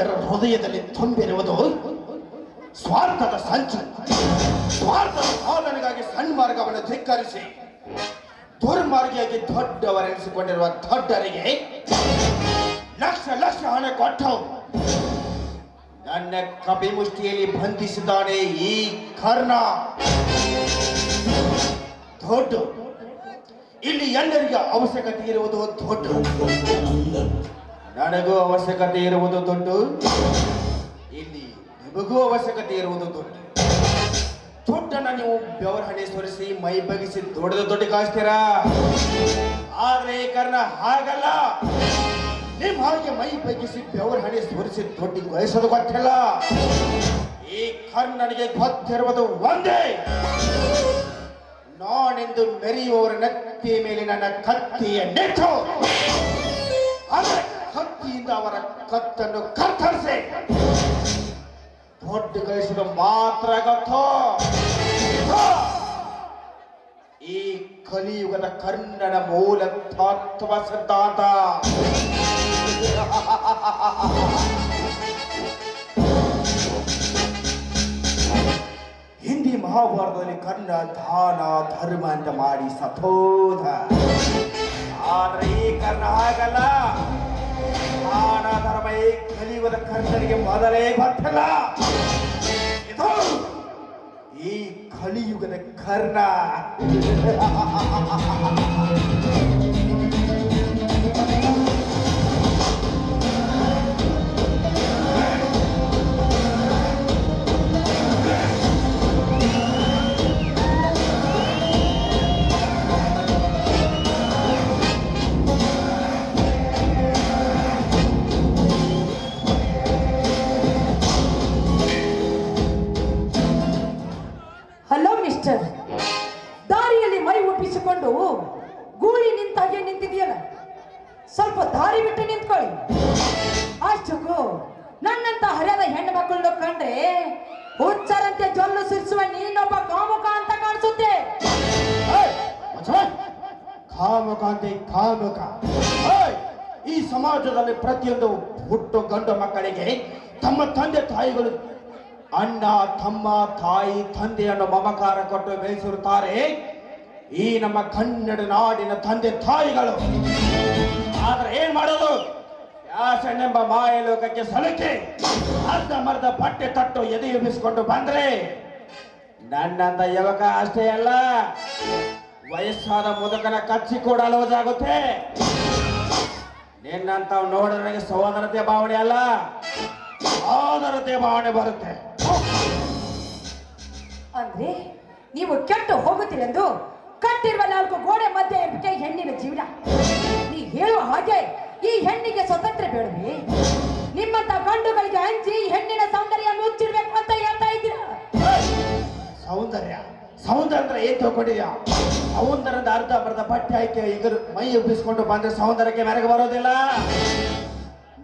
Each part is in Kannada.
ಎಲ್ಲರ ಹೃದಯದಲ್ಲಿ ತುಂಬಿರುವುದು ಸ್ವಾರ್ಥದ ಸಂಚು ಸ್ವಾರ್ಥದ ಸಾಧನೆಗಾಗಿ ಸನ್ಮಾರ್ಗವನ್ನು ಧಿಕ್ಕರಿಸಿ, ದುರ್ಮಾರ್ಗಿಯಾಗಿ ದೊಡ್ಡವರೆನಿಸಿಕೊಂಡಿರುವ ದೊಡ್ಡರಿಗೆ ಲಕ್ಷ ಲಕ್ಷ ಹಣ ಕೊಟ್ಟು ನನ್ನ ಕಪಿಮುಷ್ಟಿಯಲ್ಲಿ ಬಂಧಿಸಿದ್ದಾನೆ ಈ ಕರ್ಣ. ದೊಡ್ಡ, ಇಲ್ಲಿ ಎಲ್ಲರಿಗೂ ಅವಶ್ಯಕತೆ ಇರುವುದು ದೊಡ್ಡ. ನನಗೂ ಅವಶ್ಯಕತೆ ಇರುವುದು ದೊಡ್ಡ. ಇಲ್ಲಿ ನಿಮಗೂ ಅವಶ್ಯಕತೆ ಇರುವುದು ದೊಡ್ಡ. ದೊಡ್ಡನ್ನ ನೀವು ಬೆವರ ಹಣೆ ಸುರಿಸಿ ಮೈ ಬಗಿಸಿ ದೊಡ್ಡದು ದೊಡ್ಡ ಕಾಯಿಸ್ತೀರಾ? ಆದ್ರೆ ಈ ಕಾರಣ ಹಾಗಲ್ಲ. ನಿಮ್ ಹಾಗೆ ಮೈ ಬಗ್ಗಿಸಿ ಬೆವರ ಹಣೆ ಸುರಿಸಿ ದೊಡ್ಡ ವಯಸ್ಸೋದು ಗೊತ್ತಿಲ್ಲ. ಈ ನನಗೆ ಗೊತ್ತಿರುವುದು ಒಂದೇ. ನಾನೆಂದು ಮೆರೆಯುವವರ ನೆತ್ತಿಯ ಮೇಲೆ ನನ್ನ ಕತ್ತಿಯ ನೆಟ್ಟು ಕತ್ತಿಯಿಂದ ಅವರ ಕತ್ತನ್ನು ಕತ್ತರಿಸಿ. ದೊಡ್ಡ ಕಳಿಸಿದ ಮಾತ್ರ ಗೊತ್ತೋ! ಈ ಕಲಿಯುಗದ ಕನ್ನಡ ಮೂಲ ತತ್ವ ಸಿದ್ಧಾಂತ. ಹಿಂದಿ ಮಹಾಭಾರತದಲ್ಲಿ ಕರ್ಣ ದಾನ ಧರ್ಮ ಅಂತ ಮಾಡಿ ಸತೋಧ. ಆದ್ರೆ ಈ ಕರ್ಣ ಹಾಗಲ್ಲ. ದಾನ ಧರ್ಮ ಈ ಕಲಿಯುಗದ ಕರ್ಣನಿಗೆ ಮೊದಲೇ ಗೊತ್ತಿಲ್ಲ ಇದು ಈ ಕಲಿಯುಗದ ಕರ್ಣ ಕಾಮುಕ. ಅಂತ ಕಾಮುಕ ಈ ಸಮಾಜದಲ್ಲಿ ಪ್ರತಿಯೊಂದು ಹುಟ್ಟು ಗಂಡು ಮಕ್ಕಳಿಗೆ ತಮ್ಮ ತಂದೆ ತಾಯಿಗಳು ಅಣ್ಣ, ತಮ್ಮ ತಾಯಿ, ತಂದೆಯನ್ನು ಮಮಕಾರ ಕೊಟ್ಟು ಬೆಳೆಸಿರುತ್ತಾರೆ ಈ ನಮ್ಮ ಕನ್ನಡ ನಾಡಿನ ತಂದೆ ತಾಯಿಗಳು. ಆದ್ರೆ ಏನ್ ಮಾಡೋದು? ಯಾಸನೆಂಬ ಮಾಯ ಲೋಕಕ್ಕೆ ಸಲಕೆ, ಅರ್ಧ ಮರ್ಧ ಬಟ್ಟೆ ತಟ್ಟು ಎದೆ ಬಂದ್ರೆ ನನ್ನಂತ ಯುವಕ ಅಷ್ಟೇ ಅಲ್ಲ. ವಯಸ್ಸಾದ ಮುದುಕನ ಕಚ್ಚಿ ಕೂಡ ಅಲವಜಾಗುತ್ತೆ ನಿನ್ನಂತ ನೋಡಿದ್ರೆ ಸಹೋದರತೆ ಭಾವನೆ ಅಲ್ಲ. ಸಹೋದರತೆ ಭಾವನೆ ಬರುತ್ತೆ. ಅಂದ್ರೆ ನೀವು ಕೆಟ್ಟು ಹೋಗುತ್ತೀರೆಂದು ಕಟ್ಟಿರುವ ನಾಲ್ಕು ಗೋಡೆ ಮಧ್ಯೆ ಎಂಬಿಕೆ ಹೆಣ್ಣಿನ ಜೀವನ. ನೀ ಹೇಳುವ ಹಾಗೆ ಈ ಹೆಣ್ಣಿಗೆ ಸ್ವತಂತ್ರ ಬೇಡವೇ? ನಿಮ್ಮಂತ ಗಂಡುಗಳಿಗೆ ಹಂಚಿ ಹೆಣ್ಣಿನ ಸೌಂದರ್ಯ ಮುಚ್ಚಿರ್ಬೇಕು ಅಂತ ಹೇಳ್ತಾ ಇದ್ದೀರಾ? ಸೌಂದರ್ಯ. ಸೌಂದರ್ಯ ಅಂದ್ರೆ ಏನ್ ತಿಳ್ಕೊಂಡಿದ್ಯಾ ಸೌಂದರ್ಯದ ಅರ್ಧ ಬರ್ದ ಬಟ್ಟೆ ಹಾಕಿ ಈಗ ಮೈ ಉಬ್ಬಿಸ್ಕೊಂಡು ಬಂದ್ರೆ ಸೌಂದರ್ಯಕ್ಕೆ ಮೆರಗೆ ಬರೋದಿಲ್ಲ.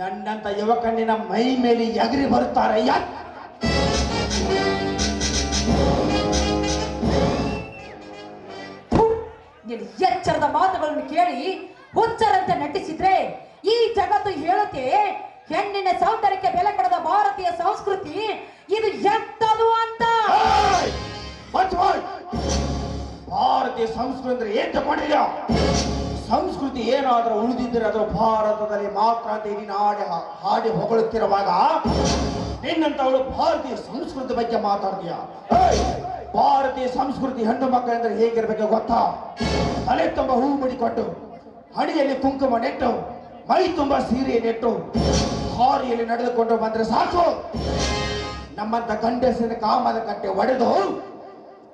ನನ್ನಂತ ಯುವಕಣ್ಣಿನ ಮೈ ಮೇಲೆ ಎಗರಿ ಬರುತ್ತಾರೆ. ಯಾಕೆ? ಎಚ್ಚರದ ಮಾತುಗಳನ್ನು ಕೇಳಿ ಹುಚ್ಚರಂತೆ ನಟಿಸಿದ್ರೆ ಈ ಜಗತ್ತು ಹೇಳುತ್ತೆ, ಹೆಣ್ಣಿನ ಸೌಂದರ್ಯಕ್ಕೆ ಬೆಲೆ ಕೊಡದ ಭಾರತೀಯ ಸಂಸ್ಕೃತಿ ಇದು ಎಂತದು ಭಾರತೀಯ ಸಂಸ್ಕೃತಿ ಏನ್ ತಗೊಂಡಿದ್ಯಾ? ಸಂಸ್ಕೃತಿ ಏನಾದರೂ ಉಳಿದಿದ್ದರೆ ಅದು ಭಾರತದಲ್ಲಿ ಮಾತ್ರ ಅಂತ ಇಡೀ ಹಾಡಿ ಹಾಡಿ ಹೊಗಳುತ್ತಿರುವಾಗ ನಿನ್ನಂತವಳು ಭಾರತೀಯ ಸಂಸ್ಕೃತಿ ಬಗ್ಗೆ ಮಾತಾಡ್ತೀಯ! ಭಾರತೀಯ ಸಂಸ್ಕೃತಿ ಹೆಣ್ಣು ಮಕ್ಕಳೆಂದ್ರೆ ಹೇಗಿರ್ಬೇಕು ಗೊತ್ತಾ? ತಲೆ ತುಂಬ ಹೂ ಮುಡಿಕೊಟ್ಟು ಹಣಿಯಲ್ಲಿ ಕುಂಕುಮ ನೆಟ್ಟು, ಮೈ ತುಂಬ ಸೀರೆ ನೆಟ್ಟು, ಹಾರಿಯಲ್ಲಿ ನಡೆದುಕೊಂಡು ಬಂದ್ರೆ ಸಾಕು. ನಮ್ಮಂತ ಗಂಡಸಿನ ಕಾಮದ ಕಟ್ಟೆ ಒಡೆದು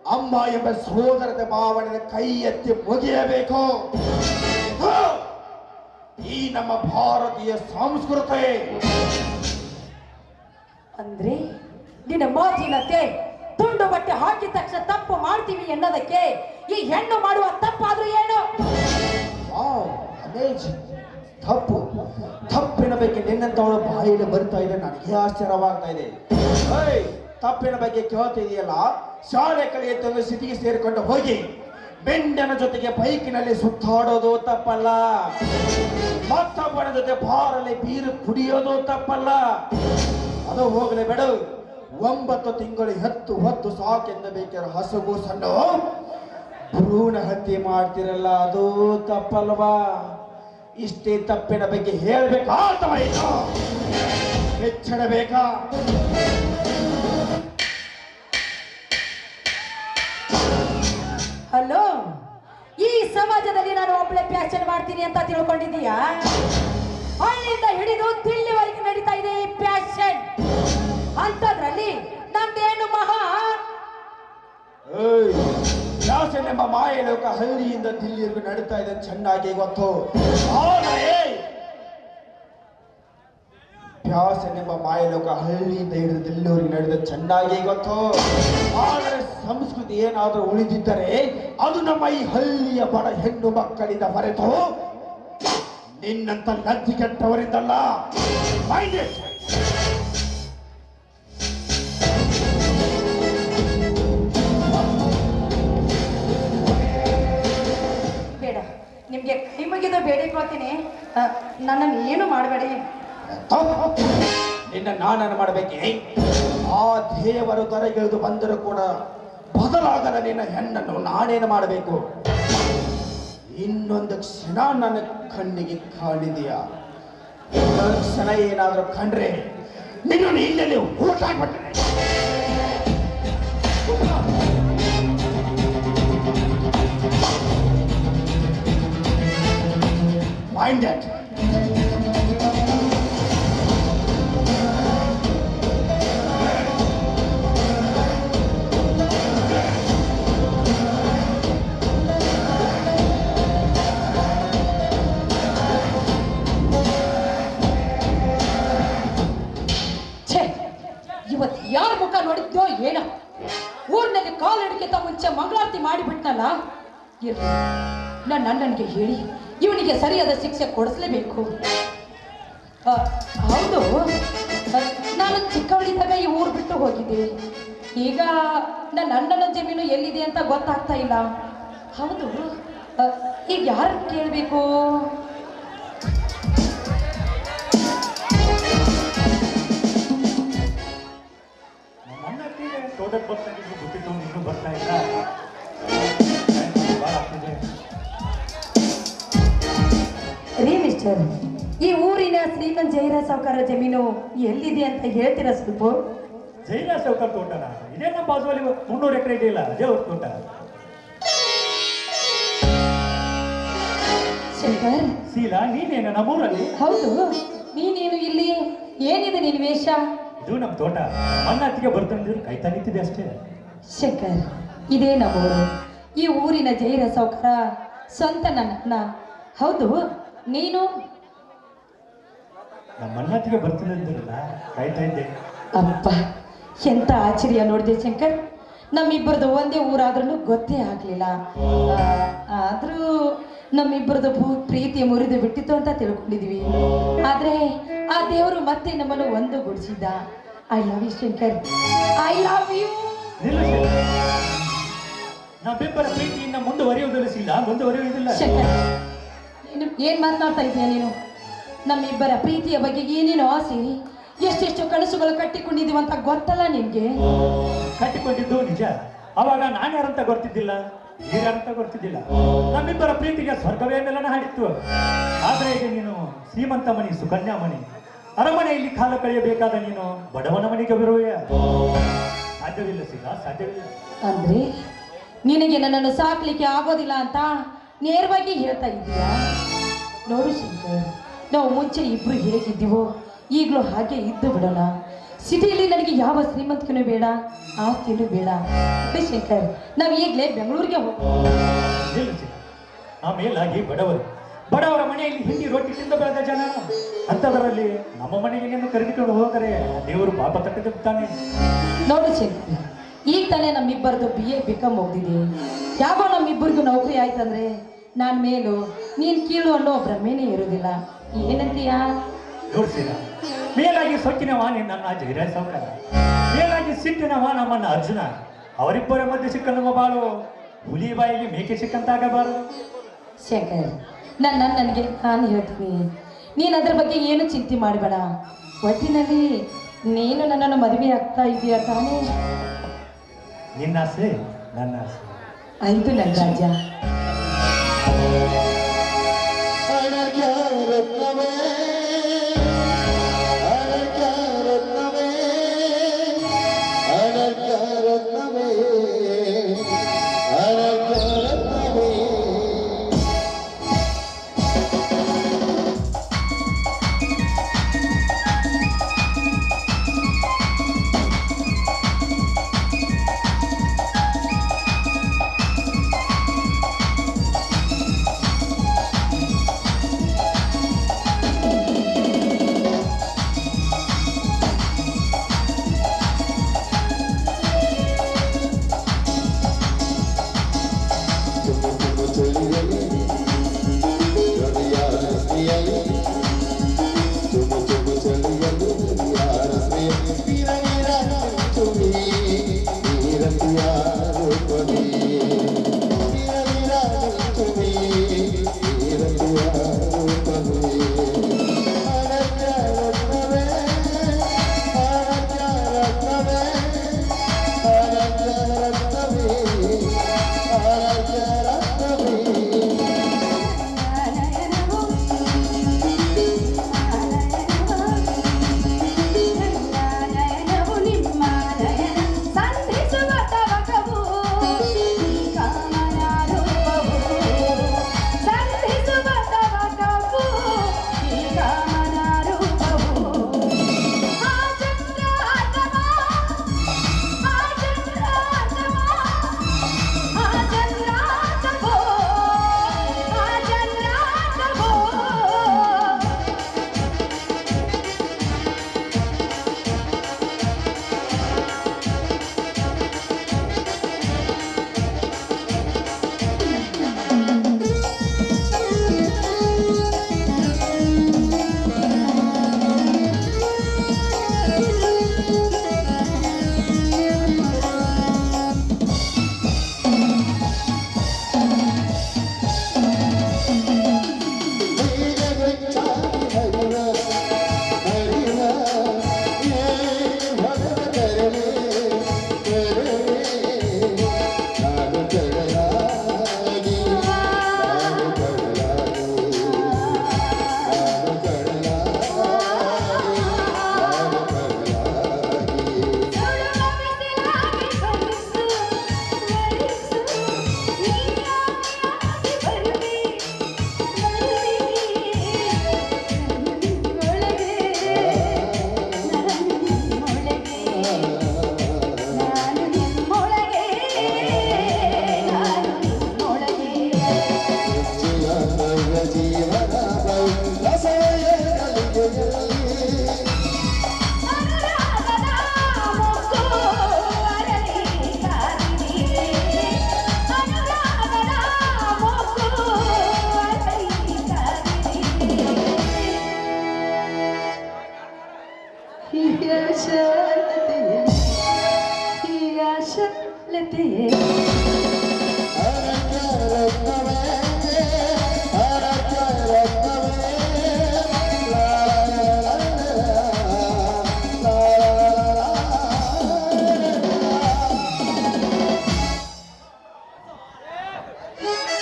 ಅಮ್ಮ ಎಂಬ ಸೋದರದ ಭಾವನೆ ಕೈ ಎತ್ತಿ ಮುಗಿಯಬೇಕು. ಈ ನಮ್ಮ ಭಾರತೀಯ ಸಂಸ್ಕೃತಿ. ಅಂದ್ರೆ ನಿನ್ನ ಮಾತಿನತೆ ತುಂಡು ಬಟ್ಟೆ ಹಾಕಿದ ತಕ್ಷಣ ತಪ್ಪು ಮಾಡ್ತೀವಿ ಎನ್ನೋದಕ್ಕೆ ಈ ಹೆಣ್ಣು ಮಾಡುವ ತಪ್ಪಾದ್ರೂ ಏನು. ತಪ್ಪು. ತಪ್ಪಿನ ಬಗ್ಗೆ ನಿನ್ನಂತವಳ ಬಾಯಿಗೆ ಬರ್ತಾ ಇದೆ. ನನಗೆ ಆಶ್ಚರ್ಯವಾಗ್ತಾ ಇದೆ. ತಪ್ಪಿನ ಬಗ್ಗೆ ಕೇಳ್ತಿದೆಯಲ್ಲ ಶಾಲೆ ಕಲಿಯುತ್ತೊಂದು ಸ್ಥಿತಿಗೆ ಸೇರಿಕೊಂಡು ಹೋಗಿ, ಬೆಂಡನ ಜೊತೆಗೆ ಬೈಕಿನಲ್ಲಿ ಸುತ್ತಾಡೋದು ತಪ್ಪಲ್ಲ. ಮತ್ತೊಬ್ಬನ ಜೊತೆ ಬಾರಲ್ಲಿ ಬೀರು ಕುಡಿಯೋದು ತಪ್ಪಲ್ಲ. ಅದು ಹೋಗಲಿ ಬೇಡ. ಒಂಬತ್ತು ತಿಂಗಳು ಹತ್ತು ಹೊತ್ತು ಸಾಕೆಂದ ಬೇಕಿರೋ ಹಸುಗು ಸಣ್ಣ. ಭ್ರೂಣ ಹತ್ಯೆ ಮಾಡ್ತಿರಲ್ಲ, ಅದು ತಪ್ಪಲ್ವಾ? ಇಷ್ಟೇ ತಪ್ಪಿನ ಬಗ್ಗೆ ಹೇಳ್ಬೇಕಾ ಹೆಚ್ಚಿಡಬೇಕಾ? ಮಾಡ್ತೀನಿ ಅಂತ ತಿಳ್ಕೊಂಡಿದ್ದೀಯಾ? ಹಳ್ಳಿಯಿಂದ ಹಿಡಿದು ದಿಲ್ಲಿವರೆಗೆ ನಡೀತಾ ಇದೆ ಈ ಪ್ಯಾಶನ್ ಅಂತದ್ರಲ್ಲಿ ನಂದೇನು ಮಹಾ ಪ್ಯಾಷನ್ ಎಂಬ ಮಾಯ ಲೋಕ ಹಳ್ಳಿಯಿಂದ ದಿಲ್ಲಿವರೆಗೂ ನಡೀತಾ ಇದೆ ಚೆನ್ನಾಗಿ ಗೊತ್ತು. ಆದರೆ ಎಂಬ ಮಾಯ ಲೋಕ ಹಳ್ಳಿಯಿಂದ ಹಿಡಿದು ದಿಲ್ಲಿವರೆಗೆ ನಡೆದ ಚೆನ್ನಾಗಿ ಗೊತ್ತು. ಆದರೆ ಸಂಸ್ಕೃತಿ ಏನಾದರೂ ಉಳಿದಿದ್ದರೆ ಅದು ನಮ್ಮ ಈ ಹಳ್ಳಿಯ ಬಡ ಹೆಣ್ಣು ಮಕ್ಕಳಿಂದ ಮರೆತು ನಿನ್ನಂತ ಲಜ್ಜಿ ಕೆಟ್ಟವರಿಂದಲ್ಲ Mind ಬೇಡ. ನಿಮಗೆ ಮುಗಿದ ಬೇಡಿಕೊಳ್ತೀನಿ ನನ್ನನ್ನು ಏನು ಮಾಡಬೇಡಿ? ನಿನ್ನ ನಾನನ್ನು ಮಾಡಬೇಕೆ? ಆ ದೇವರು ಕರೆಗಿಳಿದು ಬಂದರೂ ಕೂಡ ಬದಲಾಗದ ನಿನ್ನ ಹೆಣ್ಣನ್ನು ನಾನೇನು ಮಾಡಬೇಕು? ಇನ್ನೊಂದು ಕ್ಷಣ ನನ್ನ ಕಣ್ಣಿಗೆ ಕಾಣಿದೆಯಾ? ಕ್ಷಣ ಏನಾದರೂ ಕಂಡ್ರೆ ನಿನ್ನನ್ನು ಇಲ್ಲಲ್ಲಿ ಊಟ ಹಾಕ್ಬಿಟ್ಟೆ Mind that. ಮುಂಚೆ ಮಂಗಳಾರತಿ ಮಾಡಿಬಿಟ್ನಲ್ಲ ಇರ್ಲಿ ನನ್ನ ಅಣ್ಣನಿಗೆ ಹೇಳಿ, ಇವನಿಗೆ ಸರಿಯಾದ ಶಿಕ್ಷೆ ಕೊಡಿಸ್ಲೇಬೇಕು. ಹೌದು ನಾನು ಚಿಕ್ಕವಳಿದ್ದಾಗ ಈ ಊರು ಬಿಟ್ಟು ಹೋಗಿದ್ದೆ. ಈಗ ನನ್ನ ಅಣ್ಣನ ಜಮೀನು ಎಲ್ಲಿದೆ ಅಂತ ಗೊತ್ತಾಗ್ತಾ ಇಲ್ಲ. ಹೌದು ಈಗ ಯಾರನ್ನು ಕೇಳಬೇಕು? ಸಾವುಕಾರ ಜಮೀನು ಎಲ್ಲಿದೆ ಅಂತ ಹೇಳ್ತೀರಾ ಸ್ವಲ್ಪ ಜೈಲ ಸಾವುಕಾರ ತೋಟ ಇದೇ ನಮ್ಮ ಬಾಜುವಲ್ಲಿ ಮುನ್ನೂರು ಎಕರೆ ಇದೆಯಲ್ಲ ಅದೇ ಅವ್ರ ತೋಟ. ಶಂಕರ್? ಶೀಲಾ ನೀನೇನ ನಮ್ಮೂರಲ್ಲಿ? ಹೌದು ನೀನೇನು ಇಲ್ಲಿ? ಏನಿದೆ ನಿನ್ ವೇಷ? ಇದು ನಮ್ಮ ತೋಟ. ಮನ್ನತ್ತಿಗೆ ಬರ್ತಂದಿದ್ರು ಕೈ ನಿಂತಿದೆ ಅಷ್ಟೇ. ಶಂಕರ್ ಇದೇ ನಮ್ಮೂರು. ಈ ಊರಿನ ಜೈರ ಸಾವುಕಾರ ಸ್ವಂತ ನನ್ನ ಹೌದು ನೀನು ನಮ್ಮ ಬರ್ತದೆ ಬರ್ತಿದ್ದಿರಲ್ಲ ಕಾಯ್ತಾ ಇದ್ದೆ ಅಪ್ಪ ಎಂತ ಆಶ್ಚರ್ಯ ನೋಡಿದೆ ಶಂಕರ್. ನಮ್ಮಿಬ್ಬರದು ಒಂದೇ ಊರಾದ್ರೂ ಗೊತ್ತೇ ಆಗಲಿಲ್ಲ. ಆದರೂ ನಮ್ಮಿಬ್ಬರದು ಭೂ ಪ್ರೀತಿ ಮುರಿದು ಬಿಟ್ಟಿತ್ತು ಅಂತ ತಿಳ್ಕೊಂಡಿದ್ವಿ. ಆದರೆ ಆ ದೇವರು ಮತ್ತೆ ನಮ್ಮನ್ನು ಒಂದು ಗುಡಿಸಿದ್ದ I love you Shankar I love you. ನಮ್ಮಿಬ್ಬರ ಪ್ರೀತಿಯಿಂದ ಮುಂದುವರಿಯುವುದಿಲ್ಲ ಮುಂದುವರಿಯುವುದಿಲ್ಲ. ಶಂಕರ್ ಏನು ಮಾತನಾಡ್ತಾ ಇದೀಯ ನೀನು? ನಮ್ಮಿಬ್ಬರ ಪ್ರೀತಿಯ ಬಗ್ಗೆ ಏನೇನು ಆಸೆ. ಎಷ್ಟೆಷ್ಟು ಕನಸುಗಳು ಕಟ್ಟಿಕೊಂಡಿದ್ದೀವಿ ಅಂತ ಗೊತ್ತಲ್ಲ ನಿಮ್ಗೆ? ಕಟ್ಟಿಕೊಂಡಿದ್ದು ನಿಜ. ಅವಾಗ ನಾನು ಯಾರಂತ ಗೊತ್ತಿದ್ದಿಲ್ಲ? ಯಾರಂತ ಗೊತ್ತಿದ್ದಿಲ್ಲ? ನಮ್ಮಿಬ್ಬರ ಪ್ರೀತಿಗೆ ಸ್ವರ್ಗವೇ ಮೇಲನ ಹಾಡಿತ್ತು. ಆದ್ರೆ ಈಗ ನೀನು ಶ್ರೀಮಂತ ಮಣಿ ಸುಕನ್ಯಾ ಮಣಿ ಅರಮನೆಯಲ್ಲಿ ಕಾಲ ಕಳೆಯಬೇಕಾದ ನೀನು ಬಡವನ ಮನೆಗೆ ಬರುವೆಯ? ಸಾಧ್ಯವಿಲ್ಲ ಸೀತಾ ಸಾಧ್ಯವಿಲ್ಲ. ಅಂದ್ರೆ ನಿನಗೆ ನನ್ನನ್ನು ಸಾಕ್ಲಿಕ್ಕೆ ಆಗೋದಿಲ್ಲ ಅಂತ ನೇರವಾಗಿ ಹೇಳ್ತಾ ಇದ್ದೀಯಾ ನೋಡು ಶಂಕರ್. ನಾವು ಮುಂಚೆ ಇಬ್ಬರು ಹೇಗಿದ್ದೀವೋ ಈಗಲೂ ಹಾಗೆ ಇದ್ದು ಬಿಡೋಣ. ಸಿಟಿಯಲ್ಲಿ ನನಗೆ ಯಾವ ಶ್ರೀಮಂತಿಕೆನೂ ಬೇಡ ಆಸ್ತಿಯೂ ಬೇಡ. ಶಂಕರ್ ನಾವು ಈಗಲೇ ಬೆಂಗಳೂರಿಗೆ ಹೋಗೋಣ ಬಡವರು. ಬಡವರ ಮನೆಯಲ್ಲಿ ಹಿಂದಿ ರೊಟ್ಟಿ ತಿಂದ ಬೆಳೆದ ಜನ. ಅಂತದರಲ್ಲಿ ನಮ್ಮ ಮನೆಗೆ ಕರೆದುಕೊಂಡು ಹೋದರೆ ದೇವರು ಪಾಪ ತಟ್ಟಿದ್ದಾನೆ ನೋಡಿ ಶಂಕರ್ ಈಗ ತಾನೇ ನಮ್ಮಿಬ್ಬರದು ಬಿ ಎ ಬಿ ಕಾಮ್ ಯಾವಾಗ ನಮ್ಮಿಬ್ಬರಿಗೂ ನೌಕರಿ ಆಯ್ತಂದ್ರೆ ನಾನು ಮೇಲು ನೀನು ಕೀಳು ಅನ್ನೋ ಭ್ರಮೆನೇ ಇರೋದಿಲ್ಲ ಏನಂತೀಯಾ? ನೋಡ್ತೀರಾ? ಮೇಲಾಗಿ ಸೊಕ್ಕಿನವ ನನ್ನ ಜೈರಾಯ ಸಾವುಕಾರ ಮೇಲಾಗಿ ಸಿಟ್ಟಿನವ ನಮ್ಮನ್ನ ಅರ್ಜುನ. ಅವರಿಬ್ಬರ ಮಧ್ಯೆ ಸಿಕ್ಕ ನಮ್ಮ ಬಾಳು. ಹುಲಿ ಬಾಯಿಗೆ ಮೇಕೆ ಸಿಕ್ಕಂತಾಗಬಾರದು. ಶೇಖರ್ ನನ್ನ ನನಗೆ ನಾನು ಹೇಳ್ತೀನಿ. ನೀನು ಅದ್ರ ಬಗ್ಗೆ ಏನು ಚಿಂತೆ ಮಾಡಬೇಡ. ಒಟ್ಟಿನಲ್ಲಿ ನೀನು ನನ್ನನ್ನು ಮದುವೆ ಆಗ್ತಾ ಇದೆಯಾ ತಾನೇ? ನಿನ್ನ ಆಸೆ ನನ್ನ ಆಸೆ. ಆಯ್ತು ನನ್ನ ರಾಜ